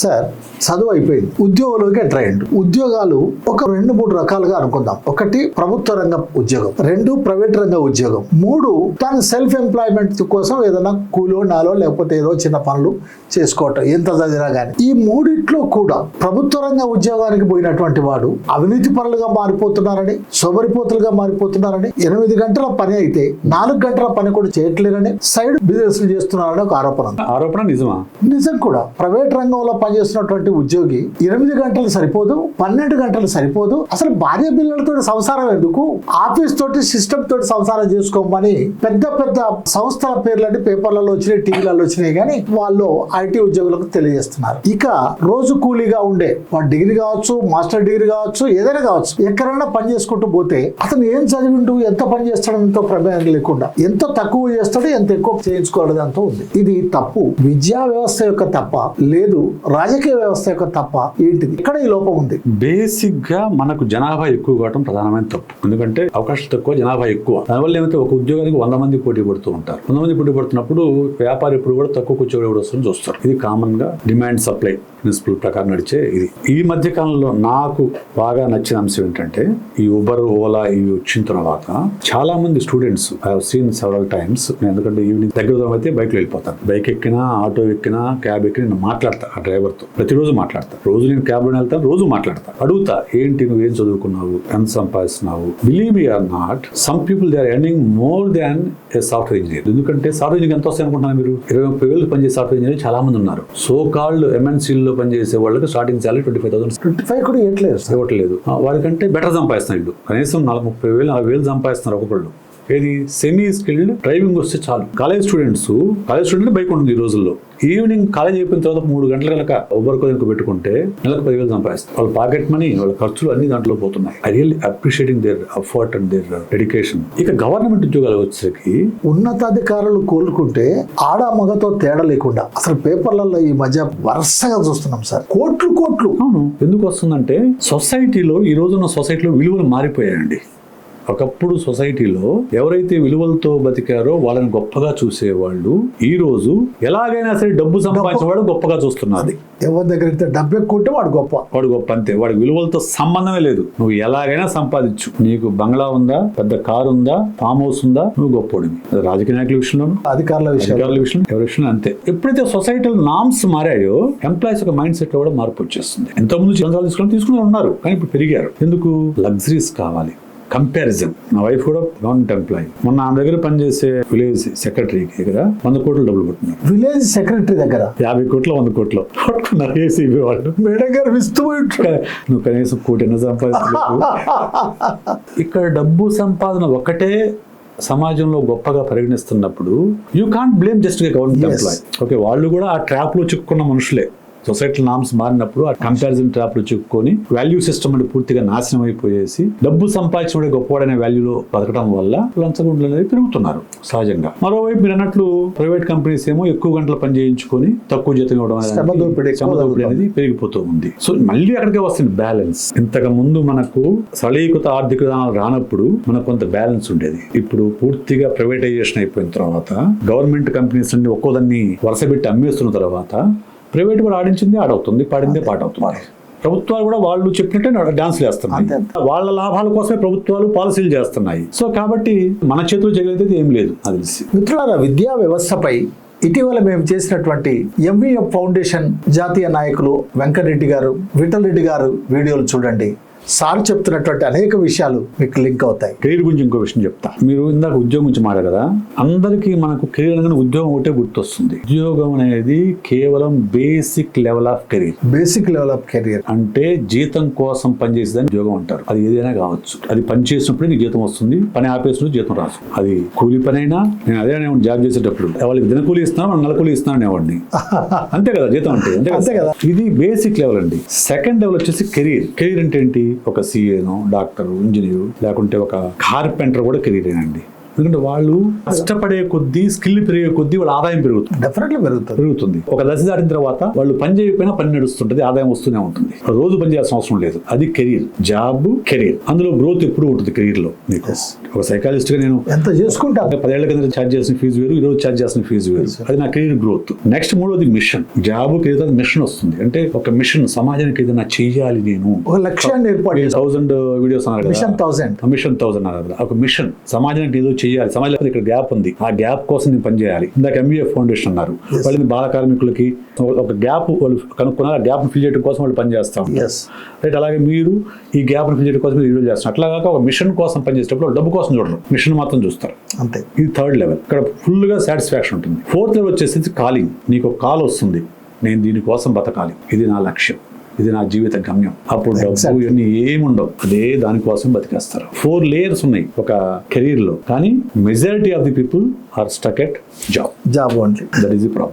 Sir చదువు అయిపోయింది. ఉద్యోగంలోకి ఎంటర్ అయ్యిండు. ఉద్యోగాలు ఒక రెండు మూడు రకాలుగా అనుకుందాం. ఒకటి ప్రభుత్వ రంగ ఉద్యోగం రెండు ప్రైవేట్ రంగ ఉద్యోగం మూడు తన సెల్ఫ్ ఎంప్లాయ్మెంట్ కోసం ఏదైనా కూలో నాలో లేకపోతే ఏదో చిన్న పనులు చేసుకోవటం ఎంత చదివినా కానీ ఈ మూడిట్లో కూడా ప్రభుత్వ రంగ ఉద్యోగానికి పోయినటువంటి వాడు అవినీతి పరులుగా మారిపోతున్నారని సోమరిపోతులుగా మారిపోతున్నారని ఎనిమిది గంటల పని అయితే నాలుగు గంటల పని కూడా చేయట్లేరని సైడ్ బిజినెస్ చేస్తున్నారని ఒక ఆరోపణ. ఆరోపణ నిజమా? నిజం కూడా. ప్రైవేట్ రంగంలో పనిచేస్తున్నటువంటి ఉద్యోగి ఎనిమిది గంటలు సరిపోదు పన్నెండు గంటలు సరిపోదు. అసలు భార్య పిల్లలతో సంసారం ఎందుకు? ఆఫీస్ తోటి సిస్టమ్ తోటి సంసారం చేసుకోమని పెద్ద పెద్ద సంస్థల పేర్లని పేపర్లలో వచ్చినాయి టీవీలలో వచ్చినాయి. కానీ వాళ్ళు ఐటీ ఉద్యోగులకు తెలియజేస్తున్నారు. ఇక రోజు కూలీగా ఉండే వాడు డిగ్రీ కావచ్చు మాస్టర్ డిగ్రీ కావచ్చు ఏదైనా కావచ్చు ఎక్కడైనా పని చేసుకుంటూ పోతే అతను ఏం చదివిండు ఎంత పని చేస్తాడో ఎంతో ప్రమేయం లేకుండా ఎంత తక్కువ చేస్తాడో ఎంత ఎక్కువ చేయించుకోవడం అంతా ఉంది. ఇది తప్పు. విద్యా వ్యవస్థ యొక్క తప్ప లేదు. రాజకీయ వ్యవస్థ యొక్క తప్ప ఏంటిది? ఇక్కడ ఈ లోపం ఉంది. బేసిక్గా మనకు జనాభా ఎక్కువ కావడం ప్రధానమైన తప్పు. ఎందుకంటే అవకాశం తక్కువ జనాభా ఎక్కువ. దానివల్ల ఏమైతే ఒక ఉద్యోగానికి వంద మంది పోటీ పడుతూ ఉంటారు. వంద మంది పోటీ పడుతున్నప్పుడు వ్యాపారి ఎప్పుడు కూడా తక్కువ కూర్చోబడి కూడా చూస్తారు. ఇది కామన్గా డిమాండ్ సప్లై ప్రిన్సిపల్ ప్రకారం నడిచే ఇది. ఈ మధ్య కాలంలో నాకు బాగా నచ్చిన అంశం ఏంటంటే ఈ ఉబర్ ఓలా ఇవి వచ్చిన తర్వాత చాలా మంది students I seen several times ఎందుకంటే ఈవినింగ్ దగ్గర దూరం అయితే బైక్లో వెళ్ళిపోతాను. బైక్ ఎక్కినా ఆటో ఎక్కినా క్యాబ్ ఎక్కినా నేను మాట్లాడతా ఆ డ్రైవర్తో ప్రతిరోజు మాట్లాడతా. రోజు నేను క్యాబ్లో వెళ్తాను రోజు మాట్లాడతా. అడుగుతా ఏంటి నువ్వు ఏం చదువుకున్నావు? ఎంత సంపాదిస్తున్నావు? Believe or not some people they are earning more than a software engineer ఎందుకంటే సాఫ్ట్వేర్ ఇంజనీర్ ఎంత వస్తాయి అనుకుంటున్నారు మీరు? ఇరవై ముప్పై వేలు పనిచేసే సాఫ్ట్వేర్ ఇంజనీర్ చాలా మంది ఉన్నారు. సో కాల్డ్ ఎంఎన్సీల్లో పనిచేసే వాళ్ళకి starting salary twenty five thousand twenty five కూడా ఇవ్వట్లేదు. ఇవ్వట్లేదు వారికంటే బెటర్ సంపాదిస్తున్నారు వీళ్ళు కనీసం నలభై ముప్పై వేలు నలభై వేలు సంపాదిస్తున్నారు ఒక్కొక్కళ్ళు ఏది? సెమీ స్కిల్డ్ డ్రైవింగ్ వస్తే చాలు. College students college student bike ఉంటుంది ఈ రోజుల్లో. ఈవినింగ్ కాలేజ్ అయిపోయిన తర్వాత మూడు గంటల కనుక ఉబర్ కొరకు పెట్టుకుంటే నెలకు పదివేలు సంపాదిస్తారు. వాళ్ళ పాకెట్ మనీ వాళ్ళ ఖర్చులు అన్ని దాంట్లో పోతున్నాయి. I really appreciating their effort and their dedication ఇక గవర్నమెంట్ ఉద్యోగాలు వచ్చేసరికి ఉన్నతాధికారులు కోలుకుంటే ఆడ మగతో తేడా లేకుండా అసలు పేపర్లలో ఈ మధ్య వరుసగా చూస్తున్నాం సార్. కోట్లు కోట్లు. అవును. ఎందుకు వస్తుందంటే సొసైటీలో ఈ రోజున్న సొసైటీలో విలువలు మారిపోయాయండి. ఒకప్పుడు సొసైటీలో ఎవరైతే విలువలతో బతికారో వాళ్ళని గొప్పగా చూసేవాళ్ళు ఈ రోజు ఎలాగైనా సరే డబ్బు సంపాదించేవాడు గొప్పగా చూస్తున్నారు. అది. ఎవరి దగ్గర అయితే డబ్బు ఎక్కువ ఉంటే వాడు గొప్ప. వాడు గొప్ప అంతే. వాడి విలువలతో సంబంధమే లేదు. నువ్వు ఎలాగైనా సంపాదించు. నీకు బంగ్లా ఉందా? పెద్ద కారు ఉందా? ఫామ్ హౌస్ ఉందా? నువ్వు గొప్పోడివి. అది రాజకీయ నాయకుల విషయంలోనూ అధికారుల విషయం అధికారుల విషయం ఎవరి విషయం అంతే. ఎప్పుడైతే సొసైటల్ నామ్స్ మారాయో ఎంప్లాయీస్ ఒక మైండ్ సెట్ కూడా మార్పు వచ్చేస్తుంది. ఎంతో ముందు చిరంజాలు తీసుకుని తీసుకుని ఉన్నారు. కానీ ఇప్పుడు పెరిగారు. ఎందుకు? లగ్జరీస్ కావాలి. కంపారిజన్ నా వైఫ్ కూడా గవర్నమెంట్ ఎంప్లాయీ మొన్న ఆమె దగ్గర పనిచేసే విలేజ్ సెక్రటరీ దగ్గర వంద కోట్లు డబ్బులు పట్టున్నారు విలేజ్ సెక్రటరీ దగ్గర? యాభై కోట్లు వంద కోట్లు. పట్టుకున్నారు ఏసీబీ వాళ్ళు. మేడం గారు ఇస్తూ. నువ్వు కనీసం కోటి ఎన్న సంపాదించలేదు ఇక్కడ డబ్బు సంపాదన ఒకటే సమాజంలో గొప్పగా పరిగణిస్తున్నప్పుడు you can't blame just government. Employee okay వాళ్ళు కూడా ఆ ట్రాప్లో చిక్కుకున్న మనుషులే. సొసైటీ నామ్స్ మారినప్పుడు ఆ కంపారిజన్ ట్రాప్లో చిక్కుకొని వాల్యూ సిస్టమ్ అంటే పూర్తిగా నాశనం అయిపోయేసి డబ్బు సంపాదించడం గొప్పవాడనే వాల్యూలో బతకడం వల్ల లంచగొండలు అనేది పెరుగుతున్నారు సహజంగా. మరోవైపు మీరు అన్నట్లు ప్రైవేట్ కంపెనీస్ ఏమో ఎక్కువ గంటలు పని చేయించుకొని తక్కువ జీతం ఇవ్వడం అనేది- పెరిగిపోతూ ఉంది. సో మళ్ళీ అక్కడికే వస్తుంది బ్యాలెన్స్. ఇంతకు ముందు మనకు సరళీకృత ఆర్థిక విధానాలు రానప్పుడు మనకు కొంత బ్యాలెన్స్ ఉండేది. ఇప్పుడు పూర్తిగా ప్రైవేటైజేషన్ అయిపోయిన తర్వాత గవర్నమెంట్ కంపెనీస్ నుండి ఒక్కోదాన్ని వరుసపెట్టి అమ్మేస్తున్న తర్వాత ప్రైవేట్ కూడా ఆడించింది ఆడవుతుంది పాడిందే పాట అవుతుంది ప్రభుత్వాలు కూడా వాళ్ళు చెప్పినట్టే డాన్స్లు వేస్తున్నాయి అంతే. వాళ్ళ లాభాల కోసమే ప్రభుత్వాలు పాలసీలు చేస్తున్నాయి. సో కాబట్టి మన చేతులు చేయగలిగేది ఏం లేదు అది తెలిసి. మిత్రులారా విద్యా వ్యవస్థపై ఇటీవల మేము చేసినటువంటి ఎంవీఎఫ్ ఫౌండేషన్ జాతీయ నాయకులు వెంకటరెడ్డి గారు విఠల్ రెడ్డి గారు వీడియోలు చూడండి. సార్ చెప్తున్నటువంటి అనేక విషయాలు మీకు లింక్ అవుతాయి. కెరీర్ గురించి ఇంకో విషయం చెప్తా. మీరు ఇందాక ఉద్యోగం గురించి మాట్లాడారు కదా? అందరికీ మనకు కెరీర్ అనగానే ఉద్యోగం ఒకటే గుర్తొస్తుంది. ఉద్యోగం అనేది కేవలం basic level of career basic level of career అంటే జీతం కోసం పనిచేసేదని ఉద్యోగం అంటారు. అది ఏదైనా కావచ్చు. అది పని చేసినప్పుడే నీకు జీతం వస్తుంది పని ఆపేసినప్పుడు జీతం రాదు. అది కూలి పని అయినా నేను అదే అనేవాడిని జాబ్ చేసేటప్పుడు. వాళ్ళకి దినకూలి ఇస్తున్నాను నెల కూలి ఇస్తున్నాను అనేవాడిని. అంతే కదా జీతం అంటే అంతే కదా. ఇది బేసిక్ లెవెల్ అండి. సెకండ్ లెవెల్ వచ్చేసి కెరీర్ కెరీర్ అంటే ఏంటి? ఒక సిఏనో డాక్టర్ ఇంజనీర్ లేకుంటే ఒక కార్పెంటర్ కూడా కెరీర్ అండి ఎందుకంటే వాళ్ళు కష్టపడే కొద్దీ స్కిల్ పెరిగే కొద్దీ వాళ్ళ ఆదాయం పెరుగుతుంది. డెఫినెట్లీ పెరుగుతుంది. పెరుగుతుంది. ఒక దశ దాటిన తర్వాత వాళ్ళు పని చేయకపోయినా పని నడుస్తుంటది ఆదాయం వస్తూనే ఉంటుంది. రోజు పని చేయాల్సిన అవసరం లేదు. అది కెరీర్ జాబ్ కెరీర్ అందులో గ్రోత్ ఎప్పుడు ఉంటుంది కెరీర్లో? మీకు. ఒక సైకాలజిస్ట్గా నేను ఎంత చేసుకుంటాం? పదేళ్ళ కింద ఛార్జ్ చేసిన ఫీజు వేరు ఈ రోజు ఛార్జ్ చేసిన ఫీజు వేరు. అది నా కెరీర్ గ్రోత్ నెక్స్ట్ మూడోది మిషన్ జాబ్ కెరీర్ మిషన్ వస్తుంది. అంటే ఒక మిషన్ సమాజానికి ఏదైనా చెయ్యాలి నేను. ఒక లక్ష్యాన్ని ఏర్పాటు థౌసండ్ వీడియోస్ అన్నారు మిషన్ థౌసండ్ మిషన్ థౌసండ్ అన్నారు ఒక మిషన్ సమాజానికి ఏదో చేయాలి. సమాజంలో ఇక్కడ గ్యాప్ ఉంది. ఆ గ్యాప్ కోసం నేను పనిచేయాలి. ఇందాక ఎంబీఏ ఫౌండేషన్ అన్నారు. వాళ్ళని బాల కార్మికులకి ఒక గ్యాప్ వాళ్ళు కనుక్కున్నారు. ఆ గ్యాప్ ఫిల్ చేయడం కోసం వాళ్ళు పనిచేస్తా రైట్ అలాగే మీరు ఈ గ్యాప్ ఫిల్ చేయడం కోసం మీరు చేస్తున్నారు. అట్లా కాక ఒక మిషన్ కోసం పనిచేసేటప్పుడు వాళ్ళు డబ్బు కోసం చూడరు. మిషన్ మాత్రం చూస్తారు. అంతే. ఇది థర్డ్ లెవెల్ ఇక్కడ ఫుల్గా సాటిస్ఫాక్షన్ ఉంటుంది. ఫోర్త్ లెవెల్ వచ్చేసి కాలింగ్ నీకు కాల్ వస్తుంది. నేను దీనికోసం బతకాలి. ఇది నా లక్ష్యం. ఇది నా జీవిత గమ్యం. అప్పుడు డబ్బు. ఇవన్నీ ఏముండవు. అదే దానికోసం బతికేస్తారు. ఫోర్ లేయర్స్ ఉన్నాయి ఒక కెరీర్లో. కానీ majority of the people are stuck at job job only that is the problem